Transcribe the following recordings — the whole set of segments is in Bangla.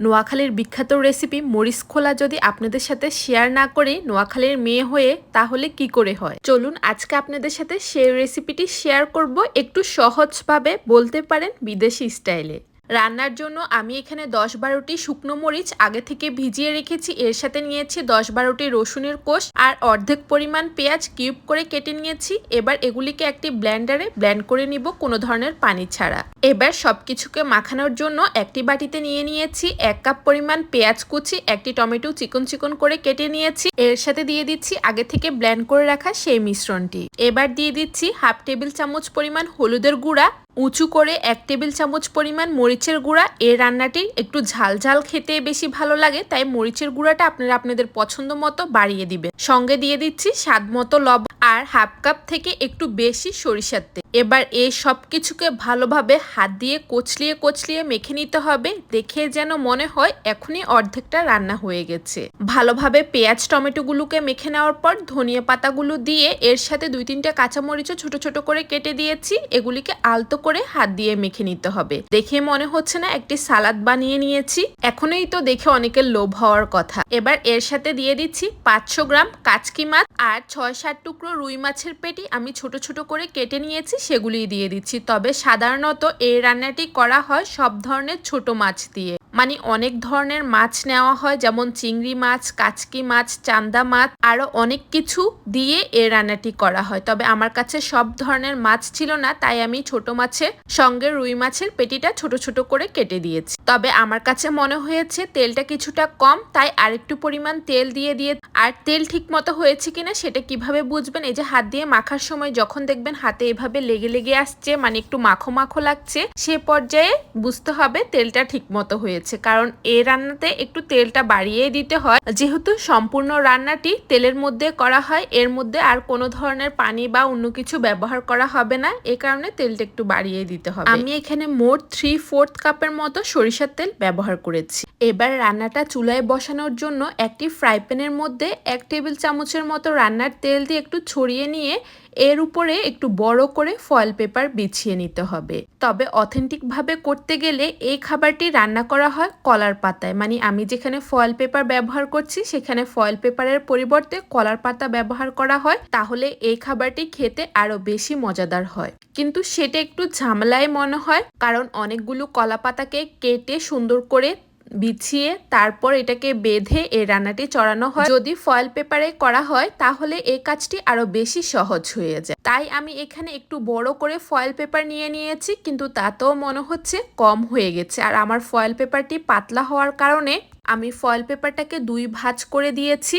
নোয়াখালীর বিখ্যাত রেসিপি মরিচ খোলা যদি আপনাদের সাথে শেয়ার না করে নোয়াখালীর মেয়ে হয়ে, তাহলে কি করে হয়? চলুন আজকে আপনাদের সাথে সেই রেসিপিটি শেয়ার করব একটু সহজভাবে বলতে পারেন বিদেশি স্টাইলে রান্নার জন্য আমি এখানে দশ বারোটি শুকনো মরিচ আগে থেকে ভিজিয়ে রেখেছি। এর সাথে নিয়েছি দশ বারোটি রসুনের কোষ আর অর্ধেক পরিমাণ পেঁয়াজ কিউব করে কেটে নিয়েছি। এবার এগুলিকে একটি ব্লেন্ডারে ব্ল্যান্ড করে নিব কোনো ধরনের পানি ছাড়া। এবার সব কিছুকে মাখানোর জন্য একটি বাটিতে নিয়ে নিয়েছি এক কাপ পরিমাণ পেঁয়াজ কুচি, একটি টমেটো চিকন চিকন করে কেটে নিয়েছি। এর সাথে দিয়ে দিচ্ছি আগে থেকে ব্ল্যান্ড করে রাখা সেই মিশ্রণটি। এবার দিয়ে দিচ্ছি হাফ টেবিল চামচ পরিমাণ হলুদের গুঁড়া উঁচু করে এক টেবিল চামচ পরিমাণ মরিচের গুঁড়া। এই রান্নাটি একটু ঝাল ঝাল খেতে বেশি ভালো লাগে, তাই মরিচের গুঁড়াটা আপনারা আপনাদের পছন্দ মতো বাড়িয়ে দিবেন। সঙ্গে দিয়ে দিচ্ছি স্বাদ মতো লবণ। আর হাফ কাপ থেকে একটু বেশি সরিষার তেল। এবার এই সব কিছুকে ভালোভাবে হাত দিয়ে কচলিয়ে কচলিয়ে মেখে নিতে হবে। দেখে যেন মনে হয় এখনই অর্ধেকটা রান্না হয়ে গেছে। ভালোভাবে পেঁয়াজ, টমেটোগুলোকে মেখে নেওয়ার পর ধনিয়া পাতাগুলো দিয়ে এর সাথে দুই তিনটা কাঁচামরিচও ছোট ছোট করে কেটে দিয়েছি। এগুলিকে আলতো করে হাত দিয়ে মেখে নিতে হবে। দেখে মনে হচ্ছে না একটি সালাদ বানিয়ে নিয়েছি। এখনই তো দেখে অনেকের লোভ হওয়ার কথা। এবার এর সাথে দিয়ে দিচ্ছি পাঁচশো গ্রাম কাচকি মাছ আর ছয় সাত টুকরো রুই মাছের পেটি আমি ছোট ছোট করে কেটে নিয়েছি সেগুলি দিয়ে দিচ্ছি। তবে সাধারণত এই রান্নাটি করা হয় সব ধরনের ছোট মাছ দিয়ে। মানে অনেক ধরনের মাছ নেওয়া হয়, যেমন চিংড়ি মাছ, কাচকি মাছ, চান্দা মাছ আরও অনেক কিছু দিয়ে এ রান্নাটি করা হয়। তবে আমার কাছে সব ধরনের মাছ ছিল না, তাই আমি ছোট মাছের সঙ্গে রুই মাছের পেটিটা ছোট ছোট করে কেটে দিয়েছি। তবে আমার কাছে মনে হয়েছে তেলটা কিছুটা কম, তাই আরেকটু পরিমাণ তেল দিয়ে দিয়ে, আর তেল ঠিক মতো হয়েছে কিনা সেটা কীভাবে বুঝবেন? এই যে হাত দিয়ে মাখার সময় যখন দেখবেন হাতে এভাবে লেগে লেগে আসছে মানে একটু মাখো মাখো লাগছে, সে পর্যায়ে বুঝতে হবে তেলটা ঠিক মতো হয়েছে কারণ এ রান্নাতে একটু তেলটা বাড়িয়ে দিতে হয়। যেহেতু সম্পূর্ণ রান্নাটি তেলের মধ্যে করা হয়, এর মধ্যে আর কোনো ধরনের পানি বা অন্য কিছু ব্যবহার করা হবে না। এ কারণে তেলটা একটু বাড়িয়ে দিতে হবে। আমি এখানে মোট থ্রি ফোর্থ কাপের মতো সরিষার তেল ব্যবহার করেছি। এবার রান্নাটা চুলায় বসানোর জন্য একটি ফ্রাই প্যানের মধ্যে এক টেবিল চামচের মতো রান্নার তেল দিয়ে একটু ছড়িয়ে নিয়ে এর উপরে একটু বড় করে ফয়েল পেপার বিছিয়ে নিতে হবে। তবে অথেন্টিকভাবে করতে গেলে এই খাবারটি রান্না করা হয় কলার পাতায়। মানে আমি যেখানে ফয়েল পেপার ব্যবহার করছি, সেখানে ফয়েল পেপারের পরিবর্তে কলার পাতা ব্যবহার করা হয়। তাহলে এই খাবারটি খেতে আরও বেশি মজাদার হয়। কিন্তু সেটা একটু ঝামেলায় মনে হয়, কারণ অনেকগুলো কলা পাতাকে কেটে সুন্দর করে বিছিয়ে তারপর এটাকে বেঁধে এই রান্নাটি চড়ানো হয়। যদি ফয়েল পেপারে করা হয়, তাহলে এই কাজটি আরও বেশি সহজ হয়ে যায়। তাই আমি এখানে একটু বড় করে ফয়েল পেপার নিয়ে নিয়েছি, কিন্তু তাতেও মনে হচ্ছে কম হয়ে গেছে। আর আমার ফয়েল পেপারটি পাতলা হওয়ার কারণে আমি ফয়েল পেপারটাকে দুই ভাঁজ করে দিয়েছি।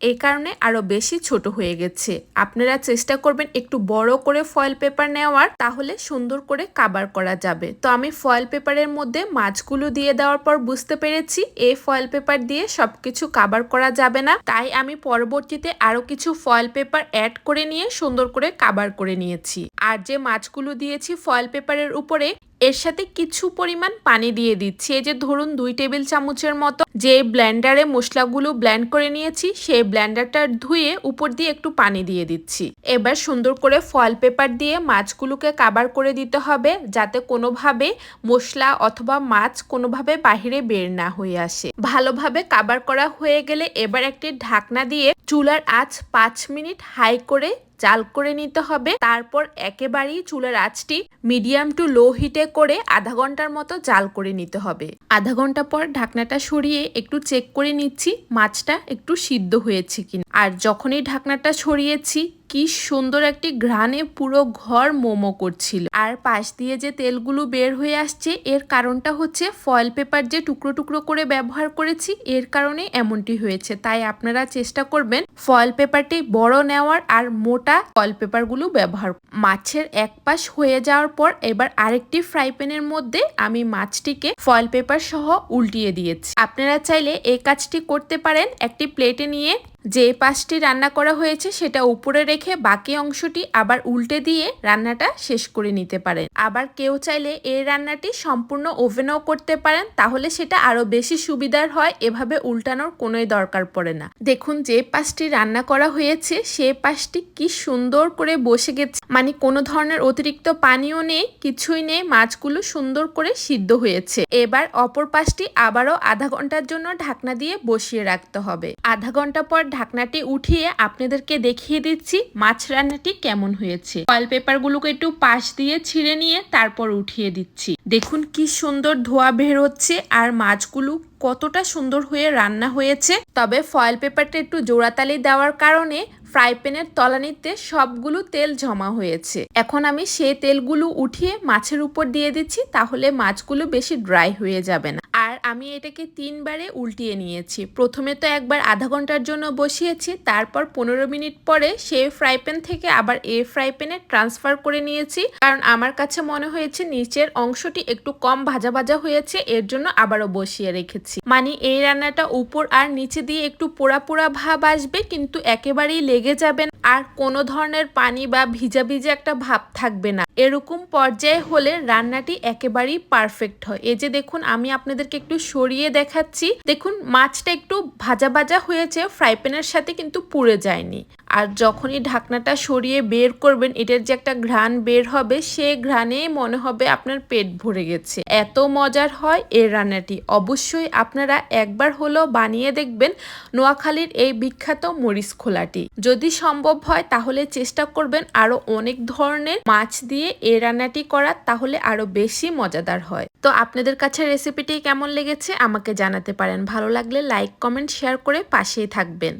এই কারণে আরও বেশি ছোট হয়ে গেছে। আপনারা চেষ্টা করবেন একটু বড় করে ফয়েল পেপার নেওয়ার, তাহলে সুন্দর করে কাবার করা যাবে। তো আমি ফয়েল পেপারের মধ্যে মাছগুলো দিয়ে দেওয়ার পর বুঝতে পেরেছি, এই ফয়েল পেপার দিয়ে সবকিছু কাবার করা যাবে না। তাই আমি পরবর্তীতে আরও কিছু ফয়েল পেপার অ্যাড করে নিয়ে সুন্দর করে কাবার করে নিয়েছি। আর যে মাছগুলো দিয়েছি ফয়েল পেপারের উপরে, এর সাথে কিছু পরিমাণ পানি দিয়ে দিচ্ছি। এই যে ধরুন দুই টেবিল চামচের মতো যে ব্ল্যান্ডারে মশলাগুলো ব্ল্যান্ড করে নিয়েছি, সেই ব্লেন্ডারটা ধুয়ে উপর দিয়ে একটু পানি দিয়ে দিচ্ছি। এবার সুন্দর করে ফয়েল পেপার দিয়ে মাছগুলোকে কাবার করে দিতে হবে, যাতে কোনোভাবে মশলা অথবা মাছ কোনোভাবে বাহিরে বের না হয়ে আসে। ভালোভাবে কাবার করা হয়ে গেলে এবার একটি ঢাকনা দিয়ে চুলার আঁচ পাঁচ মিনিট হাই করে জাল করে নিতে হবে। তারপর একেবারেই চুলার আঁচটি মিডিয়াম টু লো হিটে করে আধা ঘণ্টার মতো জাল করে নিতে হবে। আধা ঘণ্টা পর ঢাকনাটা সরিয়ে একটু চেক করে নিচ্ছি মাছটা একটু সিদ্ধ হয়েছে কিনা। আর যখনই ঢাকনাটা সরিয়েছি কি সুন্দর একটি ঘ্রাণে পুরো ঘর মোমো করছিল। আর পাশ দিয়ে যে তেলগুলো বের হয়ে আসছে, এর কারণটা হচ্ছে ফয়েল পেপার যে টুকরো টুকরো করে ব্যবহার করেছি, এর কারণে এমনটি হয়েছে। তাই আপনারা চেষ্টা করবেন ফয়েল পেপারটি বড় নেওয়ার আর মোটা ফয়েল পেপারগুলো ব্যবহার মাছের এক পাশ হয়ে যাওয়ার পর এবার আরেকটি ফ্রাই প্যানের মধ্যে আমি মাছটিকে ফয়েল পেপার সহ উল্টিয়ে দিয়েছি। আপনারা চাইলে এই কাজটি করতে পারেন। একটি প্লেটে নিয়ে যে পাশটি রান্না করা হয়েছে সেটা উপরে রেখে বাকি অংশটি আবার উল্টে দিয়ে রান্নাটা শেষ করে নিতে পারেন। আবার কেউ চাইলে এই রান্নাটি সম্পূর্ণ ওভেনও করতে পারেন, তাহলে সেটা আরও বেশি সুবিধার হয়। এভাবে উল্টানোর কোনোই দরকার পড়ে না। দেখুন যে পাশটি রান্না করা হয়েছে, সে পাশটি কি সুন্দর করে বসে গেছে। মানে কোনো ধরনের অতিরিক্ত পানিও নেই, কিছুই নেই, মাছগুলো সুন্দর করে সিদ্ধ হয়েছে। এবার অপর পাশটি আবারও আধা ঘণ্টার জন্য ঢাকনা দিয়ে বসিয়ে রাখতে হবে। আধা ঘণ্টা পর ঢাকনাটি উঠিয়ে আপনাদেরকে দেখিয়ে দিচ্ছি মাছ রান্নাটি কেমন হয়েছে। ফয়েল পেপারগুলোকে একটু পাশ দিয়ে ছিঁড়ে নিয়ে তারপর উঠিয়ে দিচ্ছি। দেখুন কি সুন্দর ধোয়া বের হচ্ছে আর মাছগুলো কতটা সুন্দর হয়ে রান্না হয়েছে। তবে ফয়েল পেপারটা একটু জোড়াতালি দেওয়ার কারণে ফ্রাই প্যানের তলানিতে সবগুলো তেল জমা হয়েছে। এখন আমি সেই তেলগুলো উঠিয়ে মাছের উপর দিয়ে দিচ্ছি, তাহলে মাছগুলো বেশি ড্রাই হয়ে যাবে না। আর আমি এটাকে তিনবারে উল্টিয়ে নিয়েছি। প্রথমে তো একবার আধা ঘণ্টার জন্য বসিয়েছি, তারপর পনেরো মিনিট পরে সে ফ্রাই প্যান থেকে আবার এ ফ্রাই প্যানে ট্রান্সফার করে নিয়েছি। কারণ আমার কাছে মনে হয়েছে নিচের অংশটি একটু কম ভাজা ভাজা হয়েছে, এর জন্য আবারও বসিয়ে রেখেছি। মানে এই রান্নাটা উপর আর নিচে দিয়ে একটু পোড়া পোড়া ভাব আসবে, কিন্তু একেবারেই লেগে যাবে আর কোনো ধরনের পানি বা ভিজা ভিজা একটা ভাব থাকবে না। এরকম পর্যায়ে হলে রান্নাটি একেবারেই পারফেক্ট হয়। এই যে দেখুন, আমি আপনাদেরকে একটু সরিয়ে দেখাচ্ছি। দেখুন, মাছটা একটু ভাজা ভাজা হয়েছে, ফ্রাই প্যানের সাথে কিন্তু পুড়ে যায়নি। আর যখনই ঢাকনাটা সরিয়ে বের করবেন, এটার যে একটা ঘ্রাণ বের হবে, সে ঘ্রাণেই মনে হবে আপনার পেট ভরে গেছে। এত মজার হয় এই রান্নাটি। অবশ্যই আপনারা একবার হলেও বানিয়ে দেখবেন নোয়াখালীর এই বিখ্যাত মরিচ খোলাটি। যদি সম্ভব হয়, তাহলে চেষ্টা করবেন আরও অনেক ধরনের মাছ দিয়ে এই রান্নাটি করার তাহলে আরও বেশি মজাদার হয়। তো আপনাদের কাছে রেসিপিটি কেমন লেগেছে আমাকে জানাতে পারেন। ভালো লাগলে লাইক, কমেন্ট, শেয়ার করে পাশেই থাকবেন।